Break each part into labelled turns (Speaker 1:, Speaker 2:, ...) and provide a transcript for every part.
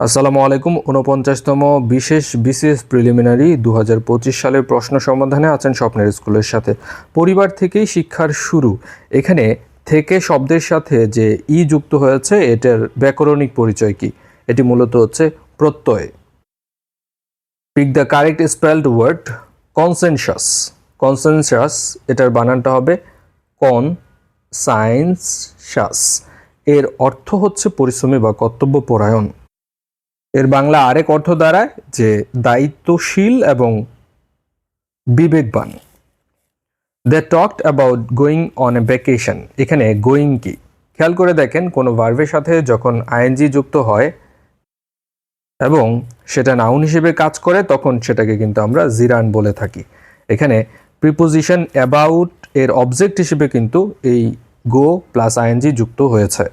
Speaker 1: আসসালামু আলাইকুম। উনপঞ্চাশতম বিশেষ বিসিএস প্রিলিমিনারি দু হাজার পঁচিশ সালের প্রশ্ন সমাধানে আছেন স্বপ্নের স্কুলের সাথে। পরিবার থেকেই শিক্ষার শুরু। এখানে থেকে শব্দের সাথে যে ই যুক্ত হয়েছে, এটার ব্যাকরণিক পরিচয় কি? এটি মূলত হচ্ছে প্রত্যয়। Pick the correct spelled word consensus consensus এটার বানানটা হবে কন সায়েন্স শাস এর অর্থ হচ্ছে পরিশ্রমী বা কর্তব্য পরায়ণ এর বাংলা আরেক অর্থ দাঁড়ায় যে দায়িত্বশীল এবং বিবেকবান। They talked about going on a vacation এখানে গোয়িং কি? খেয়াল করে দেখেন, কোনো ভার্ভের সাথে যখন আইএনজি যুক্ত হয় এবং সেটা নাউন হিসেবে কাজ করে, তখন সেটাকে কিন্তু আমরা জিরান বলে থাকি। এখানে প্রিপোজিশন অ্যাবাউট এর অবজেক্ট হিসেবে কিন্তু এই গো প্লাস আইএনজি যুক্ত হয়েছে।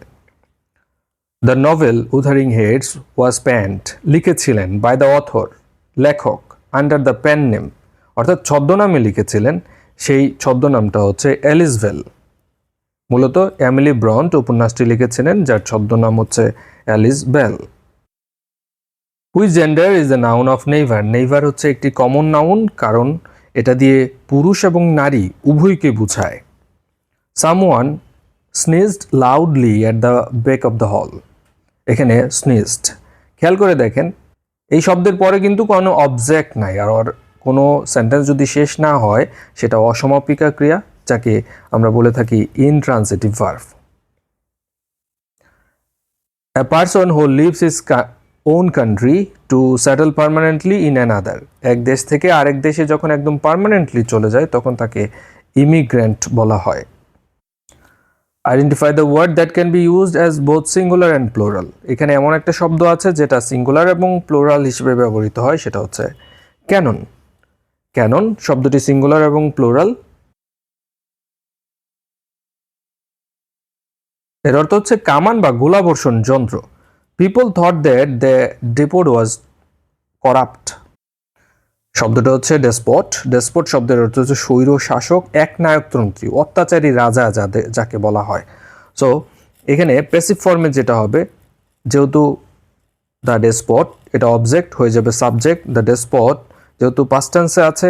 Speaker 1: The novel Wuthering Heights was penned লিখেছিলেন বাই দ্য অথর লেখক আন্ডার দ্য প্যান নেম অর্থাৎ ছদ্মনামে লিখেছিলেন, সেই ছদ্মনামটা হচ্ছে অ্যালিসভেল মূলত এমিলি ব্রন্ট উপন্যাসটি লিখেছিলেন, যার ছদ্মনাম হচ্ছে Ellis Bell which gender is the noun of neighbour neighbour হচ্ছে একটি কমন নাউন কারণ এটা দিয়ে পুরুষ এবং নারী উভয়কে বোঝায়। Someone sneezed loudly at the back of the hall এখানে স্নিজড খেয়াল করে দেখেন, এই শব্দের পরে কিন্তু কোনো অবজেক্ট নাই, আর কোনো সেন্টেন্স যদি শেষ না হয়, সেটা অসমাপিকা ক্রিয়া, যাকে আমরা বলে থাকি intransitive verb A person who leaves his ca- own country to settle permanently in another এক দেশ থেকে আরেক দেশে যখন একদম পার্মানেন্টলি চলে যায়, তখন তাকে ইমিগ্রেন্ট বলা হয়। Identify the word that can be used as both singular and plural এখানে এমন একটা শব্দ আছে যেটা সিঙ্গুলার এবং প্লোরাল হিসেবে ব্যবহৃত হয়, সেটা হচ্ছে ক্যানন ক্যানন শব্দটি সিঙ্গুলার এবং প্লোরাল এর অর্থ হচ্ছে কামান বা গোলাবর্ষণ যন্ত্র। People thought that the despot was corrupt শব্দটা হচ্ছে ডেসপট। ডেসপট শব্দের অর্থ হচ্ছে স্বৈর শাসক, এক নায়কতন্ত্রী অত্যাচারী রাজা যাদের যাকে বলা হয়। সো এখানে প্যাসিভ ফর্মে যেটা হবে, যেহেতু দ্য ডেসপট এটা অবজেক্ট হয়ে যাবে সাবজেক্ট দ্য ডেসপট যেহেতু পাস্টেন্সে আছে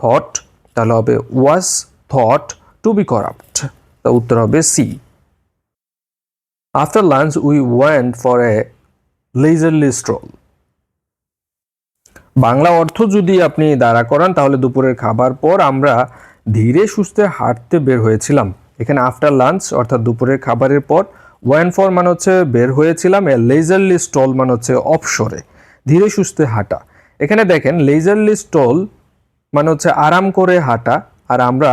Speaker 1: থট তাহলে হবে was thought to be corrupt তা উত্তর হবে C after lunch we went for a leisurely stroll Bangla অর্থ যদি আপনি দাঁড়া করান, তাহলে দুপুরের খাবার পর আমরা ধীরে সুস্থে হাঁটতে বের হয়েছিলাম। এখানে আফটার লাঞ্চ অর্থাৎ দুপুরের খাবারের পর ওয়ান ফর মানে হচ্ছে বের হয়েছিলাম, এ লেজারলি স্টল মানে হচ্ছে অপসরে ধীরে সুস্থে হাঁটা। এখানে দেখেন লেজারলি স্টল মানে হচ্ছে আরাম করে হাঁটা, আর আমরা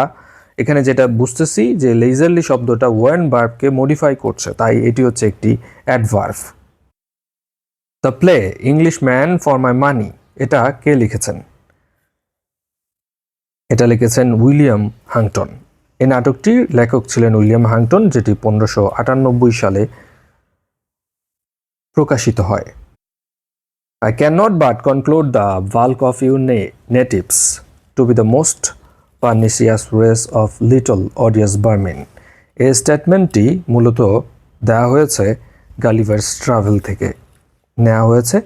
Speaker 1: এখানে যেটা বুঝতেছি যে লেজারলি শব্দটা ওয়ান ভার্বকে মডিফাই করছে, তাই এটি হচ্ছে একটি adverb the play English man for my money এটা কে লিখেছেন? এটা লিখেছেন উইলিয়াম হাংটন। এই নাটকটির লেখক ছিলেন উইলিয়াম হাংটন, যেটি পনেরোশো আটানব্বই সালে প্রকাশিত হয়। I can not but conclude the bulk of you natives to be the most pernicious race of little odious vermin এই স্টেটমেন্টটি মূলত দেওয়া হয়েছে গালিভার্স ট্রাভেল থেকে। নেওয়া হয়েছে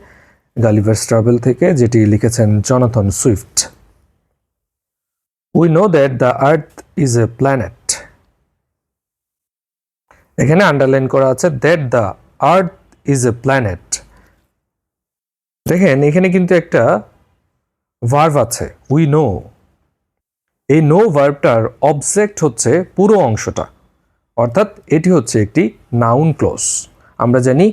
Speaker 1: গালিভার্স ট্রাভেল থেকে, যেটি লিখেছেন Jonathan Swift. We know that the earth is a planet এখানে আন্ডারলাইন করা আছে that the earth is a planet দেখেন, এখানে কিন্তু একটা ভার্ভ আছে উই নো এই নো ভার্ভটার অবজেক্ট হচ্ছে পুরো অংশটা, অর্থাৎ এটি হচ্ছে একটি নাউন ক্লোজ আমরা জানি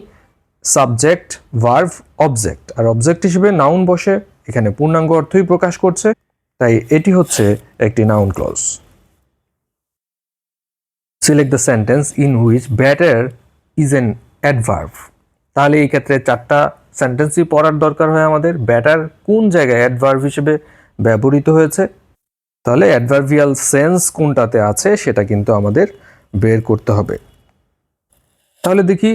Speaker 1: সাবজেক্ট, ভার্ভ, অবজেক্ট। আর অবজেক্ট হিসেবে নাউন বসে, এখানে পূর্ণাঙ্গ অর্থই প্রকাশ করছে। তাই এটি হচ্ছে একটি noun clause. Select the sentence in which better is an adverb তাহলে এই ক্ষেত্রে চারটা সেন্টেন্সই পড়ার দরকার হয় আমাদের। ব্যাটার কোন জায়গায় অ্যাডভার্ভ হিসেবে ব্যবহৃত হয়েছে? তাহলে অ্যাডভার্ভিয়াল সেন্স কোনটাতে আছে, সেটা কিন্তু আমাদের বের করতে হবে। তাহলে দেখি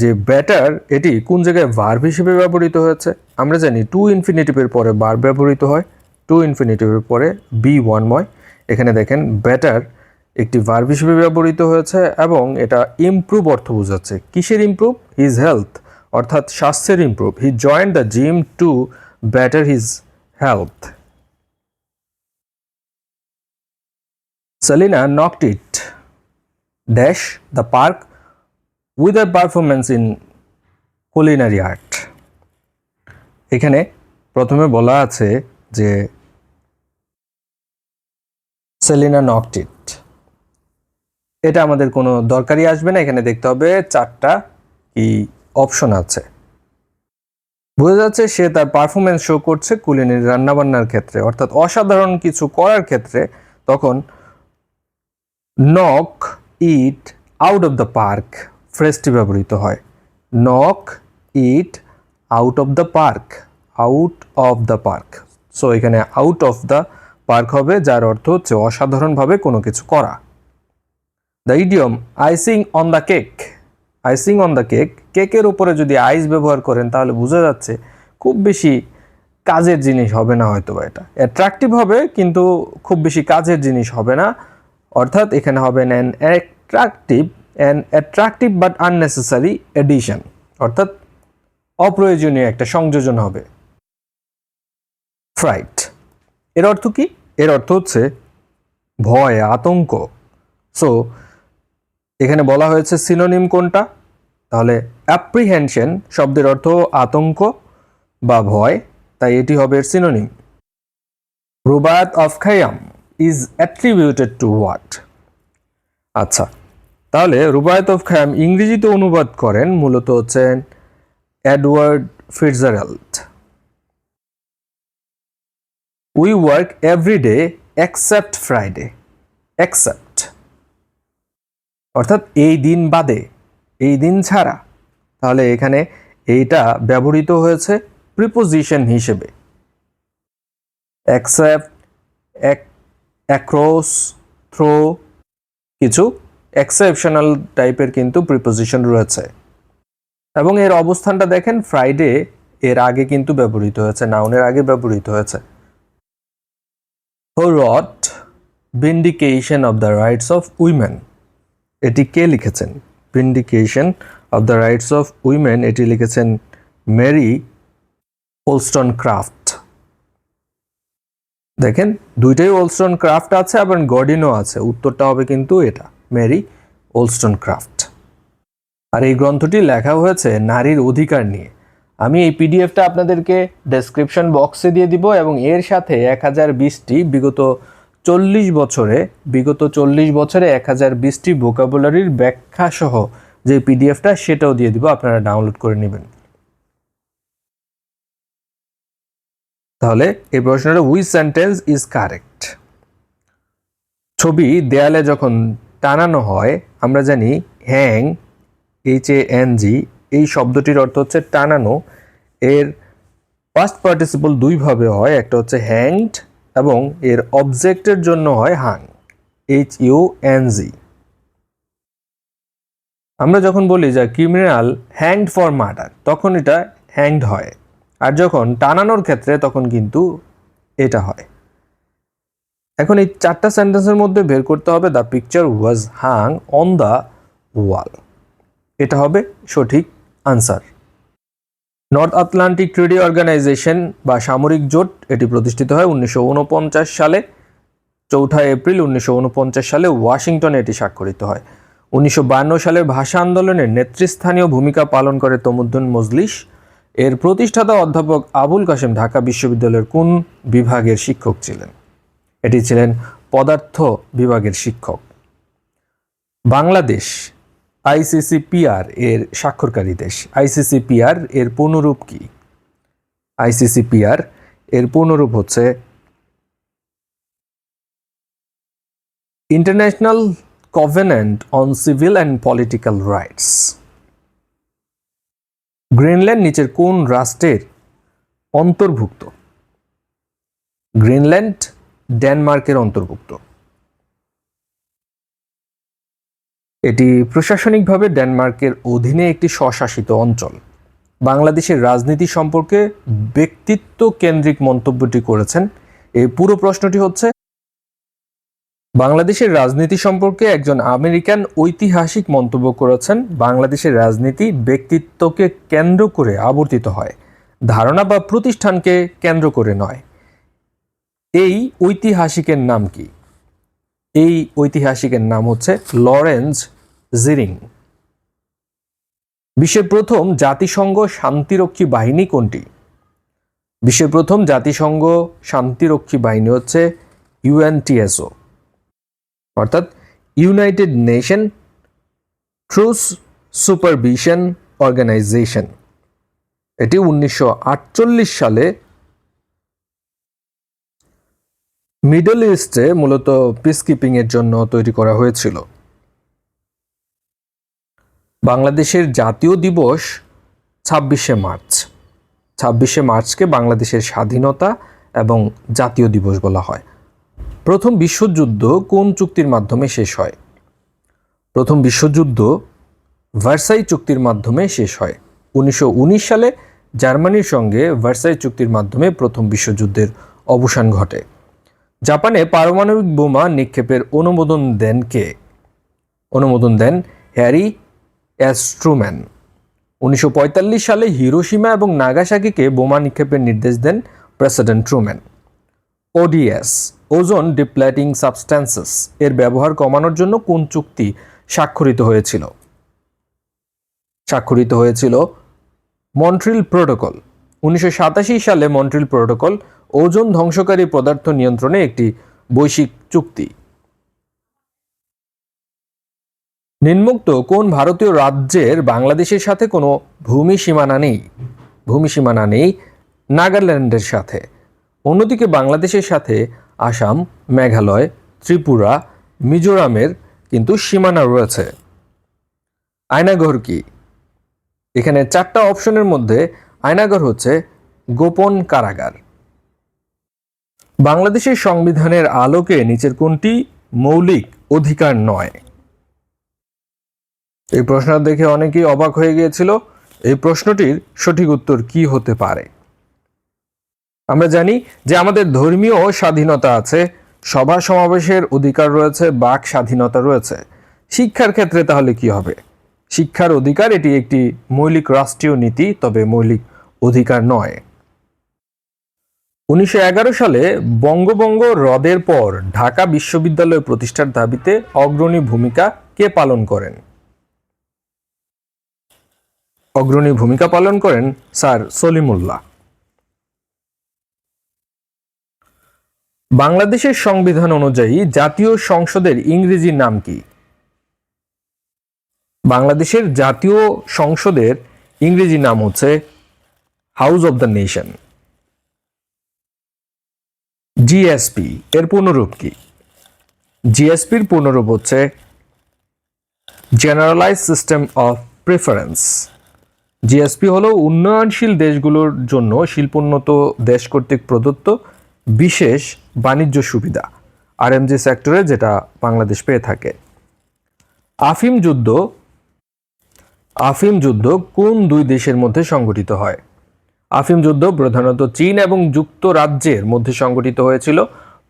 Speaker 1: যে ব্যাটার, এটি কোন জায়গায় ভার্ব হিসেবে ব্যবহৃত হয়েছে? আমরা জানি টু ইনফিনিটিভের পরে বার ব্যবহৃত হয় টু ইনফিনিটিভের পরে বি ওয়ানময় এখানে দেখেন ব্যাটার একটি ভার্ব হিসেবে ব্যবহৃত হয়েছে এবং এটা ইমপ্রুভ অর্থ বোঝাচ্ছে। কিসের ইমপ্রুভ হিজ হেলথ অর্থাৎ স্বাস্থ্যের improve he join the gym to better his health Selina knocked it dash the park with a performance in culinary art এখানে প্রথমে বলা আছে যে সেলিনা নকড ইট এটা আমাদের কোনো দরকারই আসবে না, এখানে দেখতে হবে চারটা কি অপশন আছে। বোঝা যাচ্ছে সে তার পারফরমেন্স শো করছে কুলিনারি রান্নাবান্নার ক্ষেত্রে, অর্থাৎ অসাধারণ কিছু করার ক্ষেত্রে, তখন knock it out of the park ফ্রেজটি ব্যবহৃত হয়। Knock it out of the park out of the park so এখানে আউট অফ দ্য পার্ক হবে, যার অর্থ হচ্ছে অসাধারণভাবে কোনো কিছু করা। The idiom icing on the cake icing on the cake কেকের উপরে যদি আইস ব্যবহার করেন, তাহলে বোঝা যাচ্ছে খুব বেশি কাজের জিনিস হবে না হয়তো বা এটা। অ্যাট্রাকটিভ হবে, কিন্তু খুব বেশি কাজের জিনিস হবে না। অর্থাৎ এখানে হবে an attractive an attractive but unnecessary addition অর্থাৎ অপ্রয়োজনীয় একটা সংযোজন হবে। ফ্রাইট এর অর্থ কি? এর অর্থ হচ্ছে ভয়, আতঙ্ক। সো এখানে বলা হয়েছে সিনোনিম কোনটা? তাহলে অ্যাপ্রিহেনশন শব্দের অর্থ আতঙ্ক বা ভয়, তাই এটি হবে এর synonym Rubaiyat of Khayyam is attributed to what আচ্ছা তাহলে রুবায়াত অফ খায়াম ইংরেজিতে অনুবাদ করেন মূলত হচ্ছেন Edward Fitzgerald. We work every day except Friday except অর্থাৎ এই দিন বাদে, এই দিন ছাড়া। তাহলে এখানে এইটা ব্যবহৃত হয়েছে প্রিপোজিশন হিসেবে। অ্যাকসেপ্ট অ্যাক্রস থ্রো কিছু এক্সেপশনাল টাইপের কিন্তু প্রিপোজিশন রয়েছে। এবং এর অবস্থানটা দেখেন ফ্রাইডে এর আগে কিন্তু ব্যবহৃত হয়েছে নাউনের আগে ব্যবহৃত হয়েছে। Wrote vindication of the rights of women এটি কে লিখেছেন? Vindication of the rights of women এটি লিখেছেন মেরি ওলস্টন ক্রাফট দেখেন, দুইটাই ওলস্টন ক্রাফট আছে, আবার গর্ডিনও আছে, উত্তরটা হবে কিন্তু এটা। মেরি ওলস্টন ক্রাফট আর এই গ্রন্থটি লেখা হয়েছে নারীর অধিকার নিয়ে। আমি এই পিডিএফটা আপনাদেরকে ডেসক্রিপশন বক্সে দিয়ে দিব এবং এর সাথে এক হাজার বিশটি বিগত চল্লিশ বছরে, বিগত চল্লিশ বছরে এক হাজার বিশটি ভোকাবুলারির ব্যাখ্যা সহ যে পিডিএফটা, সেটাও দিয়ে দিব, আপনারা ডাউনলোড করে নেবেন। তাহলে এই প্রশ্নটা উইচ সেন্টেন্স ইজ কারেক্ট ছবি দেয়ালে যখন টানানো হয়, আমরা জানি hang H A N G এই শব্দটির অর্থ হচ্ছে টানানো। এর পাস্ট পার্টিসিপল দুইভাবে হয়, একটা হচ্ছে হ্যাংড এবং এর অবজেক্টের জন্য হয় Hang H U N G আমরা যখন বলি যে ক্রিমিনাল হ্যাংড ফর মার্ডার তখন এটা হ্যাংড হয়। আর যখন টানানোর ক্ষেত্রে, তখন কিন্তু এটা হয়। এখন এই চারটা সেন্টেন্সের মধ্যে বের করতে হবে the picture was Hang on the ওয়াল এটা হবে সঠিক answer North Atlantic Treaty Organization বা সামরিক জোট, এটি প্রতিষ্ঠিত হয় উনিশশো উনপঞ্চাশ সালে। চৌঠা এপ্রিল উনিশশো ঊনপঞ্চাশ সালে ওয়াশিংটনে এটি স্বাক্ষরিত হয়। উনিশশো সালের ভাষা আন্দোলনের নেতৃস্থানীয় ভূমিকা পালন করে তমুদ্দুন মজলিস এর প্রতিষ্ঠাতা অধ্যাপক আবুল কাশেম ঢাকা বিশ্ববিদ্যালয়ের কোন বিভাগের শিক্ষক ছিলেন? এটি ছিলেন পদার্থ বিভাগের শিক্ষক। বাংলাদেশ আইসিসিপিআর এর স্বাক্ষরকারী দেশ। আইসিসিপিআর এর পূর্ণরূপ কি? আইসিসিপিআর এর পূর্ণরূপ হচ্ছে International Covenant on Civil and Political Rights Greenland নিচের কোন রাষ্ট্রের অন্তর্ভুক্ত? গ্রিনল্যান্ড ডেনমার্কের অন্তর্ভুক্ত। এটি প্রশাসনিকভাবে ডেনমার্কের অধীনে একটি স্বশাসিত অঞ্চল। বাংলাদেশের রাজনীতি সম্পর্কে ব্যক্তিত্ব কেন্দ্রিক মন্তব্যটি করেছেন। এই পুরো প্রশ্নটি হচ্ছে, বাংলাদেশের রাজনীতি সম্পর্কে একজন আমেরিকান ঐতিহাসিক মন্তব্য করেছেন, বাংলাদেশের রাজনীতি ব্যক্তিত্বকে কেন্দ্র করে আবর্তিত হয়। ধারণা বা প্রতিষ্ঠানকে কেন্দ্র করে নয়। এই ঐতিহাসিকের নাম কি? এই ঐতিহাসিকের নাম হচ্ছে লরেন্স জিরিং। বিশ্বের প্রথম জাতিসংঘ শান্তিরক্ষী বাহিনী কোনটি? বিশ্বের প্রথম জাতিসংঘ শান্তিরক্ষী বাহিনী হচ্ছে ইউএনটিএসও অর্থাৎ United Nation Truce Supervision Organization. এটি উনিশশো আটচল্লিশ সালে মিডল ইস্টে মূলত পিসকিপিং এর জন্য তৈরি করা হয়েছিল। বাংলাদেশের জাতীয় দিবস ছাব্বিশে মার্চ। ছাব্বিশে মার্চকে বাংলাদেশের স্বাধীনতা এবং জাতীয় দিবস বলা হয়। প্রথম বিশ্বযুদ্ধ কোন চুক্তির মাধ্যমে শেষ হয়? প্রথম বিশ্বযুদ্ধ ভার্সাই চুক্তির মাধ্যমে শেষ হয়। উনিশশো উনিশ সালে জার্মানির সঙ্গে ভার্সাই চুক্তির মাধ্যমে প্রথম বিশ্বযুদ্ধের অবসান ঘটে। জাপানে পারমাণবিক বোমা নিক্ষেপের অনুমোদন দেন কে? অনুমোদন দেন হ্যারি অ্যাস্ট্রুম্যান উনিশশো সালে হিরোশিমা এবং নাগাসাকিকে বোমা নিক্ষেপের নির্দেশ দেন president Truman. ODS, ozone depleting substances, এর ব্যবহার কমানোর জন্য কোন চুক্তি স্বাক্ষরিত হয়েছিল? স্বাক্ষরিত হয়েছিল মন্ট্রিল প্রোটোকল। উনিশশো সাতাশি সালে মন্ট্রিল প্রোটোকল ওজোন ধ্বংসকারী পদার্থ নিয়ন্ত্রণে একটি বৈশ্বিক চুক্তি। নিম্নোক্ত কোন ভারতীয় রাজ্যের বাংলাদেশের সাথে কোনো ভূমি সীমানা নেই? ভূমি সীমানা নেই নাগাল্যান্ডের সাথে। অন্যদিকে বাংলাদেশের সাথে আসাম, মেঘালয়, ত্রিপুরা, মিজোরামের কিন্তু সীমানা রয়েছে। আয়নাঘর কি? এখানে চারটা অপশনের মধ্যে আয়নাঘর হচ্ছে গোপন কারাগার। বাংলাদেশের সংবিধানের আলোকে নিচের কোনটি মৌলিক অধিকার নয়? এই প্রশ্ন দেখে অনেকেই অবাক হয়ে গিয়েছিল, এই প্রশ্নটির সঠিক উত্তর কি হতে পারে? আমরা জানি যে আমাদের ধর্মীয় স্বাধীনতা আছে, সভা সমাবেশের অধিকার রয়েছে, বাক স্বাধীনতা রয়েছে। শিক্ষার ক্ষেত্রে তাহলে কি হবে? শিক্ষার অধিকার এটি একটি মৌলিক রাষ্ট্রীয় নীতি, তবে মৌলিক অধিকার নয়। উনিশশো এগারো সালে বঙ্গবঙ্গ হ্রদের পর ঢাকা বিশ্ববিদ্যালয় প্রতিষ্ঠার দাবিতে অগ্রণী ভূমিকা কে পালন করেন? অগ্রণী ভূমিকা পালন করেন স্যার সলিমুল্লাহ। বাংলাদেশের সংবিধান অনুযায়ী জাতীয় সংসদের ইংরেজি নাম কি? বাংলাদেশের জাতীয় সংসদের ইংরেজি নাম হচ্ছে House of the Nation. GSP এর পূর্ণরূপ কি? জিএসপির পূর্ণরূপ হচ্ছে Generalize System of Preference GSP হলো উন্নয়নশীল দেশগুলোর জন্য শিল্পোন্নত দেশ কর্তৃক প্রদত্ত বিশেষ বাণিজ্য সুবিধা আরএমজি সেক্টরে যেটা বাংলাদেশ পেয়ে থাকে। আফিম যুদ্ধ আফিম যুদ্ধ কোন দুই দেশের মধ্যে সংঘটিত হয়? আফিম যুদ্ধ প্রধানত চীন এবং যুক্তরাজ্যের মধ্যে সংঘটিত হয়েছিল।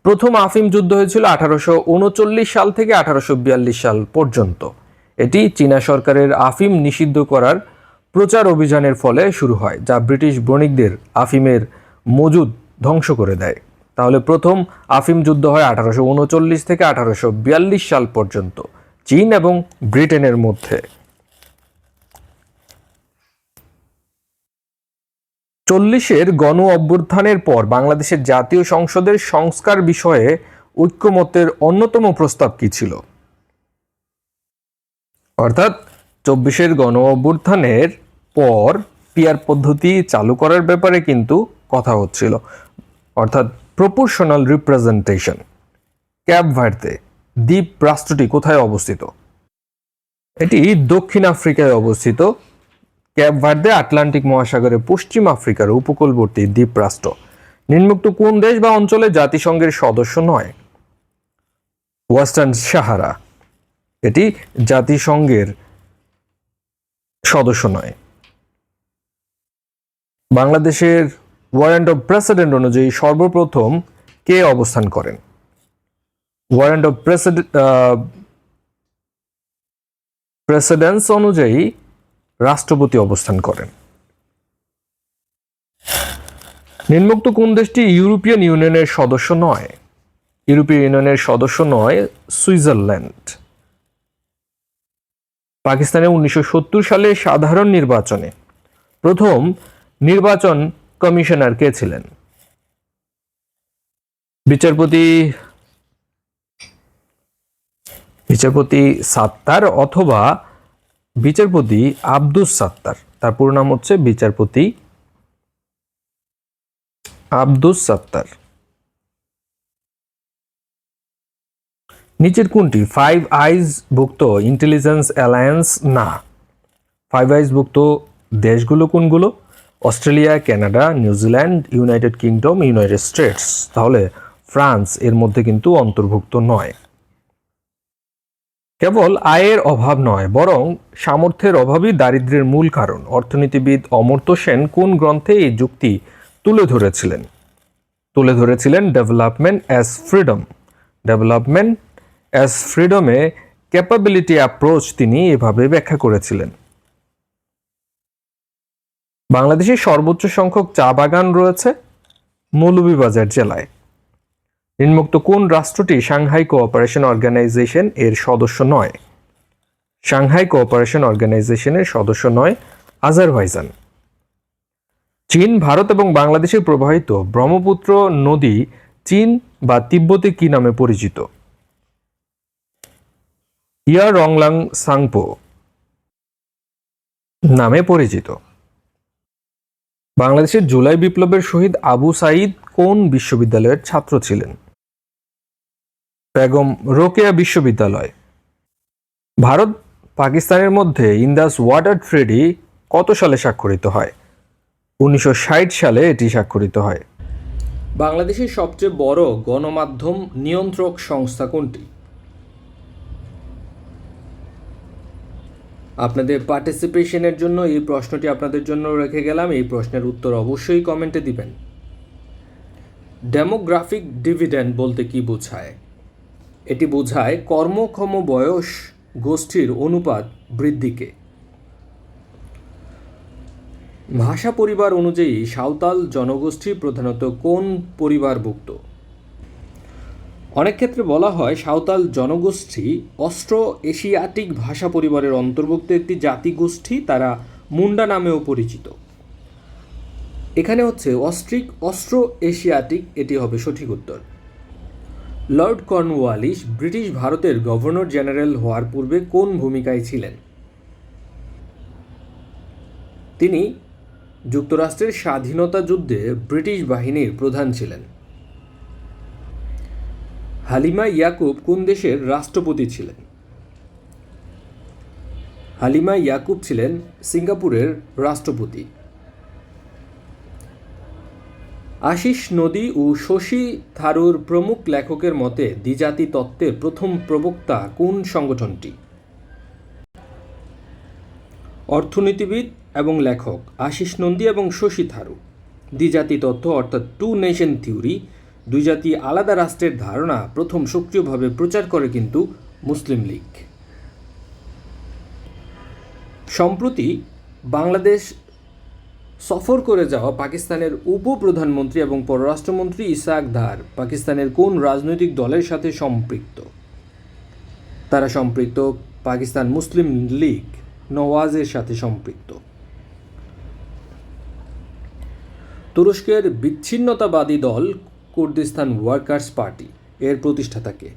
Speaker 1: প্রথম আফিম যুদ্ধ হয়েছিল আঠারোশো উনচল্লিশ সাল থেকে আঠারোশো বিয়াল্লিশ সাল পর্যন্ত। এটি চীনা সরকারের আফিম নিষিদ্ধ করার প্রচার অভিযানের ফলে শুরু হয়, যা ব্রিটিশ বণিকদের আফিমের মজুদ ধ্বংস করে দেয়। তাহলে প্রথম আফিম যুদ্ধ হয় আঠারোশো উনচল্লিশ থেকে আঠারোশো বিয়াল্লিশ সাল পর্যন্ত, চীন এবং ব্রিটেনের মধ্যে। চল্লিশের গণ অভ্যুত্থানের পর বাংলাদেশের জাতীয় সংসদের সংস্কার বিষয়ে ঐক্যমতের অন্যতম প্রস্তাব কি ছিল? অর্থাৎ চব্বিশের গণ অভ্যুত্থানের পর পিয়ার পদ্ধতি চালু করার ব্যাপারে কিন্তু কথা হচ্ছিল। অর্থাৎ প্রপোর্শনাল রিপ্রেজেন্টেশন ক্যাব ভার্তে দ্বীপ রাষ্ট্রটি কোথায় অবস্থিত? এটি দক্ষিণ আফ্রিকায় অবস্থিত। ক্যাব ভার্দে, আটলান্টিক মহাসাগরের পশ্চিম আফ্রিকার উপকূলবর্তী দ্বীপ রাষ্ট্র নিম্নোক্ত কোন দেশ বা অঞ্চলে জাতিসংঘের সদস্য নয়? Western Sahara. এটি জাতিসংঘের সদস্য নয়। বাংলাদেশের ওয়ারেন্ট অফ প্রেসিডেন্ট অনুযায়ী সর্বপ্রথম কে অবস্থান করেন? ওয়ারেন্ট অফ প্রেসিডেন্ট প্রেসিডেন্স অনুযায়ী রাষ্ট্রপতি অবস্থান করেন। নিম্নোক্ত কোন দেশটি ইউরোপিয়ান ইউনিয়নের সদস্য নয়? ইউরোপীয় ইউনিয়নের সদস্য নয়, সুইজারল্যান্ড। পাকিস্তানে উনিশশো সত্তর সালে সাধারণ নির্বাচনে প্রথম নির্বাচন কমিশনার কে ছিলেন? বিচারপতি বিচারপতি সাত্তার অথবা বিচারপতি আব্দুস সাত্তার। তার পুরো নাম হচ্ছে বিচারপতি আব্দুস সাত্তার। নিচের কোনটি? ফাইভ আইজ ভুক্ত ইন্টেলিজেন্স অ্যালায়েন্স না। ফাইভ আইজ ভুক্ত দেশগুলো কোনগুলো? Australia, Canada New Zealand United Kingdom, United States. তাহলে ফ্রান্স এর মধ্যে কিন্তু অন্তর্ভুক্ত নয়। কেবল আয়ের অভাব নয়, বরং সামর্থ্যের অভাবই দারিদ্র্যের মূল কারণ। অর্থনীতিবিদ অমর্ত্য সেন কোন গ্রন্থে এই যুক্তি তুলে ধরেছিলেন? তুলে ধরেছিলেন development as freedom development as ফ্রিডমে capability approach তিনি এভাবে ব্যাখ্যা করেছিলেন। বাংলাদেশে সর্বোচ্চ সংখ্যক চা বাগান রয়েছে মৌলভীবাজার জেলায়। নিম্নোক্ত কোন রাষ্ট্রটি সাংহাই কোঅপারেশন অর্গানাইজেশন এর সদস্য নয়? সাংহাই কোঅপারেশন অর্গানাইজেশনের সদস্য নয়, আজারবাইজান। চীন, ভারত এবং বাংলাদেশে প্রবাহিত ব্রহ্মপুত্র নদী চীন বা তিব্বতে কি নামে পরিচিত? ইয়া রংলাং সাংপো নামে পরিচিত। বাংলাদেশের জুলাই বিপ্লবের শহীদ আবু সাইদ কোন বিশ্ববিদ্যালয়ের ছাত্র ছিলেন? বেগম রোকেয়া বিশ্ববিদ্যালয়। ভারত পাকিস্তানের মধ্যে ইন্দাস ওয়াটার ট্রেডি কত সালে স্বাক্ষরিত হয়? উনিশশো ষাট সালে এটি স্বাক্ষরিত হয়। বাংলাদেশের সবচেয়ে বড় গণমাধ্যম নিয়ন্ত্রক সংস্থা কোনটি? আপনাদের পার্টিসিপেশনের জন্য এই প্রশ্নটি আপনাদের জন্য রেখে গেলাম। এই প্রশ্নের উত্তর অবশ্যই কমেন্টে দিবেন। ডেমোগ্রাফিক ডিভিডেন্ড বলতে কি বোঝায়? এটি বোঝায় কর্মক্ষম বয়স গোষ্ঠীর অনুপাত বৃদ্ধিকে। ভাষা পরিবার অনুযায়ী সাঁওতাল জনগোষ্ঠী প্রধানত কোন পরিবারভুক্ত? অনেক ক্ষেত্রে বলা হয় সাঁওতাল জনগোষ্ঠী অস্ট্রো এশিয়াটিক ভাষা পরিবারের অন্তর্ভুক্ত একটি জাতিগোষ্ঠী, তারা মুন্ডা নামেও পরিচিত। এখানে হচ্ছে অস্ট্রিক, অস্ট্রো এশিয়াটিক, এটি হবে সঠিক উত্তর। লর্ড কর্নওয়ালিস ব্রিটিশ ভারতের গভর্নর জেনারেল হওয়ার পূর্বে কোন ভূমিকায় ছিলেন? তিনি যুক্তরাষ্ট্রের স্বাধীনতা যুদ্ধে ব্রিটিশ বাহিনীর প্রধান ছিলেন। হালিমা ইয়াকুব কোন দেশের রাষ্ট্রপতি ছিলেন? হালিমা ইয়াকুব ছিলেন সিঙ্গাপুরের রাষ্ট্রপতি। আশিস নদী ও শশী থারুর প্রমুখ লেখকের মতে, দ্বিজাতি তত্ত্বের প্রথম প্রবক্তা কোন সংগঠনটি? অর্থনীতিবিদ এবং লেখক আশিস নন্দী এবং শশী থারু। দ্বিজাতি তত্ত্ব অর্থাৎ টু নেশন থিওরি দুই জাতি আলাদা রাষ্ট্রের ধারণা প্রথম সক্রিয়ভাবে প্রচার করে কিন্তু মুসলিম লীগ। সম্প্রতি বাংলাদেশ সফর করে যাওয়া পাকিস্তানের উপপ্রধানমন্ত্রী এবং পররাষ্ট্রমন্ত্রী ইসাক ধার পাকিস্তানের কোন রাজনৈতিক দলের সাথে সম্পৃক্ত? তারা সম্পৃক্ত পাকিস্তান মুসলিম লীগ নওয়াজের সাথে সম্পৃক্ত। তুরস্কের বিচ্ছিন্নতাবাদী দল কুর্দিস্তান ওয়ার্কার্স পার্টি এর প্রতিষ্ঠাতাকে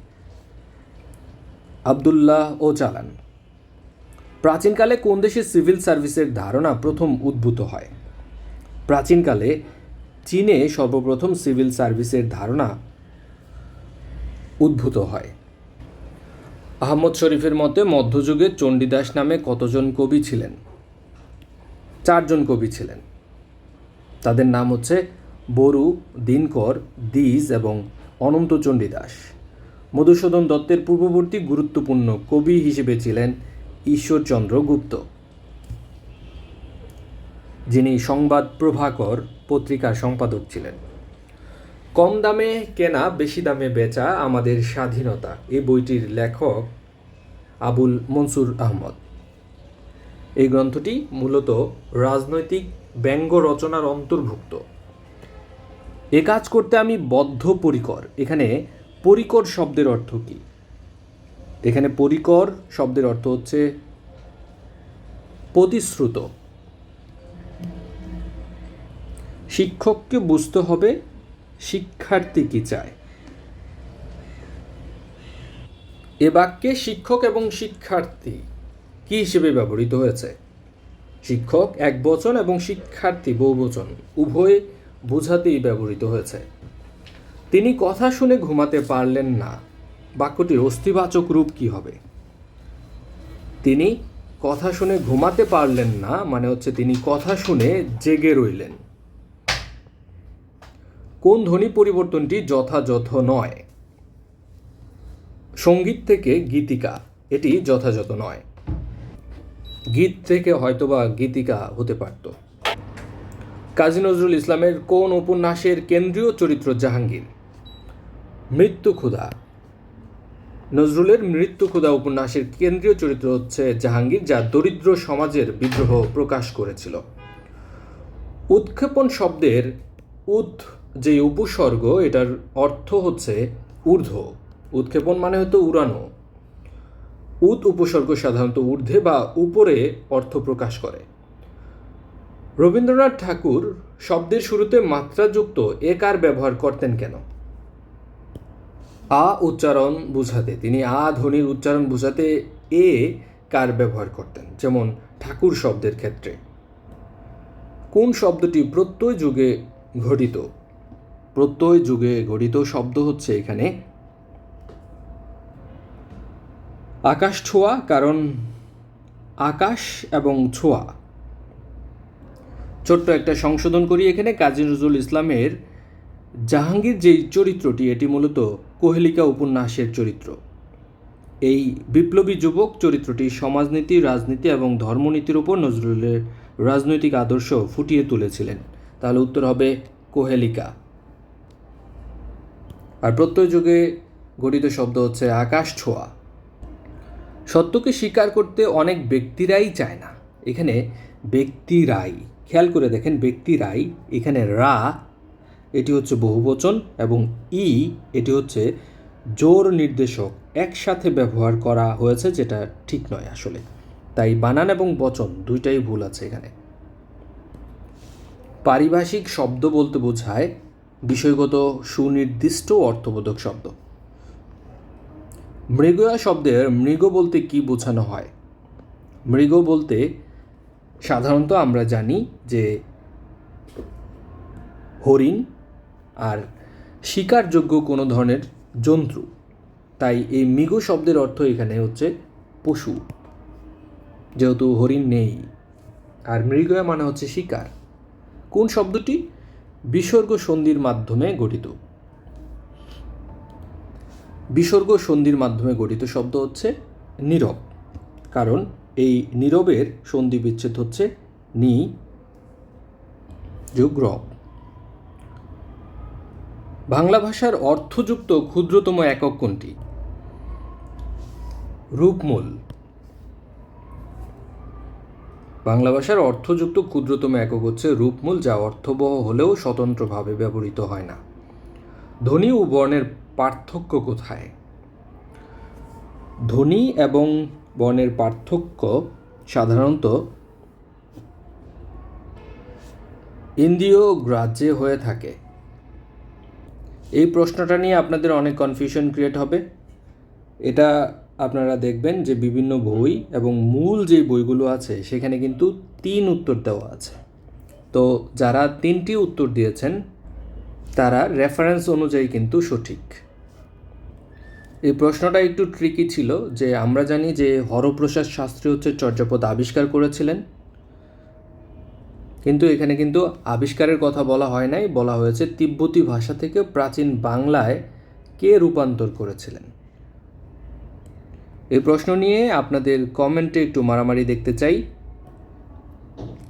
Speaker 1: আবদুল্লাহ ও চালান প্রাচীনকালে কোন দেশে সিভিল সার্ভিসের ধারণা প্রথম উদ্ভূত হয়? প্রাচীনকালে চীনে সর্বপ্রথম সিভিল সার্ভিসের ধারণা উদ্ভূত হয়। আহমদ শরীফের মতে মধ্যযুগে চণ্ডীদাস নামে কতজন কবি ছিলেন? চারজন কবি ছিলেন। তাদের নাম হচ্ছে বরু, দিনকর, দিজ এবং অনন্ত চণ্ডীদাস। মধুসূদন দত্তের পূর্ববর্তী গুরুত্বপূর্ণ কবি হিসেবে ছিলেন ঈশ্বরচন্দ্র গুপ্ত। যিনি সংবাদ প্রভাকর পত্রিকার সম্পাদক ছিলেন। কম দামে কেনা, বেশি দামে বেচা আমাদের স্বাধীনতা, এই বইটির লেখক আবুল মনসুর আহমদ। এই গ্রন্থটি মূলত রাজনৈতিক ব্যঙ্গ রচনার অন্তর্ভুক্ত। এ কাজ করতে আমি বদ্ধপরিকর। এখানে পরিকর শব্দের অর্থ কী? এখানে পরিকর শব্দের অর্থ হচ্ছে প্রতিশ্রুত। শিক্ষককে বুঝতে হবে, শিক্ষার্থী কি চায়। এ বাক্যে শিক্ষক এবং শিক্ষার্থী কি হিসেবে ব্যবহৃত হয়েছে? শিক্ষক এক বচন এবং শিক্ষার্থী বহুবচন উভয় বোঝাতেই ব্যবহৃত হয়েছে। তিনি কথা শুনে ঘুমাতে পারলেন না। বাক্যটির অস্থিবাচক রূপ কি হবে? তিনি কথা শুনে ঘুমাতে পারলেন না মানে হচ্ছে তিনি কথা শুনে জেগে রইলেন। কোন ধ্বনি পরিবর্তনটি যথাযথ নয়? সংগীত থেকে গীতিকা, এটি যথাযথ নয়। গীত থেকে হয়তোবা গীতিকা হতে পারত। কাজী নজরুল ইসলামের কোন উপন্যাসের কেন্দ্রীয় চরিত্র জাহাঙ্গীর? মৃত্যু ক্ষুধা। নজরুলের মৃত্যু ক্ষুধা উপন্যাসের কেন্দ্রীয় চরিত্র হচ্ছে জাহাঙ্গীর, যা দরিদ্র সমাজের বিদ্রোহ প্রকাশ করেছিল। উৎক্ষেপণ শব্দের উৎ যে উপসর্গ, এটার অর্থ হচ্ছে ঊর্ধ্ব। উৎক্ষেপণ মানে হতো উড়ানো। উৎ উপসর্গ সাধারণত ঊর্ধ্বে বা উপরে অর্থ প্রকাশ করে। রবীন্দ্রনাথ ঠাকুর শব্দের শুরুতে মাত্রাযুক্ত একার ব্যবহার করতেন কেন? আ উচ্চারণ বোঝাতে। তিনি আ ধ্বনির উচ্চারণ বোঝাতে এ কার ব্যবহার করতেন, যেমন ঠাকুর শব্দের ক্ষেত্রে। কোন শব্দটি প্রত্যয় যুগে ঘটিত? প্রত্যয় যুগে গঠিত শব্দ হচ্ছে এখানে আকাশ ছোঁয়া, কারণ আকাশ এবং ছোঁয়া। ছোট্ট একটা সংশোধন করি এখানে, কাজী নজরুল ইসলামের জাহাঙ্গীর যেই চরিত্রটি, এটি মূলত কোহেলিকা উপন্যাসের চরিত্র। এই বিপ্লবী যুবক চরিত্রটি সমাজনীতি, রাজনীতি এবং ধর্মনীতির উপর নজরুলের রাজনৈতিক আদর্শ ফুটিয়ে তুলেছিলেন। তাহলে উত্তর হবে কোহেলিকা। আর প্রত্যয় যুগে গঠিত শব্দ হচ্ছে আকাশ ছোঁয়া। সত্যকে স্বীকার করতে অনেক ব্যক্তিরাই চায় না। এখানে ব্যক্তিরাই, খেয়াল করে দেখেন ব্যক্তিরাই, এখানে রা, এটি হচ্ছে বহুবচন এবং ই, এটি হচ্ছে জোর নির্দেশক একসাথে ব্যবহার করা হয়েছে যেটা ঠিক নয় আসলে। তাই বানান এবং বচন দুইটাই ভুল আছে এখানে। পারিভাষিক শব্দ বলতে বোঝায় বিষয়গত সুনির্দিষ্ট অর্থবোধক শব্দ। মৃগয়া শব্দের মৃগ বলতে কি বোঝানো হয়? মৃগ বলতে সাধারণত আমরা জানি যে হরিণ আর শিকারযোগ্য কোনো ধরনের জন্তু। তাই এই মৃগ শব্দের অর্থ এখানে হচ্ছে পশু। যেহেতু হরিণ নেই, আর মৃগয়া মানে হচ্ছে শিকার। কোন শব্দটি? বিসর্গ সন্ধির মাধ্যমে গঠিত। বিসর্গ সন্ধির মাধ্যমে গঠিত শব্দ হচ্ছে নীরব, কারণ এই নীরবের সন্ধি বিচ্ছেদ হচ্ছে নি যোগ রব বাংলা ভাষার অর্থযুক্ত ক্ষুদ্রতম একক কোনটি? রূপমূল। বাংলা ভাষার অর্থযুক্ত ক্ষুদ্রতম একক হচ্ছে রূপমূল, যা অর্থবহ হলেও স্বতন্ত্রভাবে ব্যবহৃত হয় না। ধ্বনি ও বর্ণের পার্থক্য কোথায়? ধ্বনি এবং বর্ণের পার্থক্য সাধারণত ইন্দ্রিয় গ্রাহ্যে হয়ে থাকে। এই প্রশ্নটা নিয়ে আপনাদের অনেক কনফিউশন ক্রিয়েট হবে। এটা আপনারা দেখবেন যে বিভিন্ন বই এবং মূল যে বইগুলো আছে, সেখানে কিন্তু তিন উত্তর দেওয়া আছে। তো যারা তিনটি উত্তর দিয়েছেন, তারা রেফারেন্স অনুযায়ী কিন্তু সঠিক। এই প্রশ্নটা একটু ট্রিকি ছিল যে আমরা জানি যে হরপ্রসাদ শাস্ত্রী হচ্ছে চর্যাপদ আবিষ্কার করেছিলেন। কিন্তু এখানে কিন্তু আবিষ্কারের কথা বলা হয় নাই, বলা হয়েছে তিব্বতী ভাষা থেকে প্রাচীন বাংলায় কে রূপান্তর করেছিলেন? এই প্রশ্ন নিয়ে আপনাদের কমেন্টে একটু মারামারি দেখতে চাই।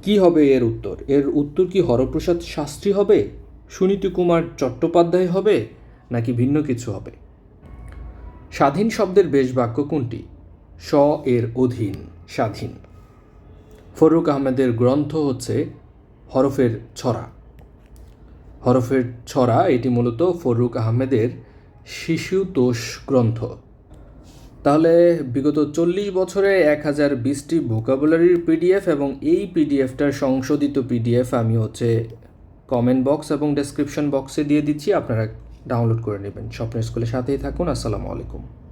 Speaker 1: কি হবে এর উত্তর? এর উত্তর কি হরপ্রসাদ শাস্ত্রী হবে? সুনীতি কুমার চট্টোপাধ্যায় হবে? নাকি ভিন্ন কিছু হবে? স্বাধীন শব্দের বেশ বাক্য কোনটি? স এর অধীন, স্বাধীন। ফরুক আহমেদের গ্রন্থ হচ্ছে হরফের ছড়া। হরফের ছড়া, এটি মূলত ফরুক আহমেদের শিশুতোষ গ্রন্থ। তাহলে বিগত চল্লিশ বছরে এক হাজার বিশটি ভোকাবুলারির পিডিএফ এবং এই পিডিএফটার সংশোধিত পিডিএফ আমি হচ্ছে কমেন্ট বক্স এবং ডেসক্রিপশন বক্সে দিয়ে দিচ্ছি। আপনারা ডাউনলোড করে নেবেন। স্বপ্নের স্কুলের সাথেই থাকুন। আসসালামু আলাইকুম।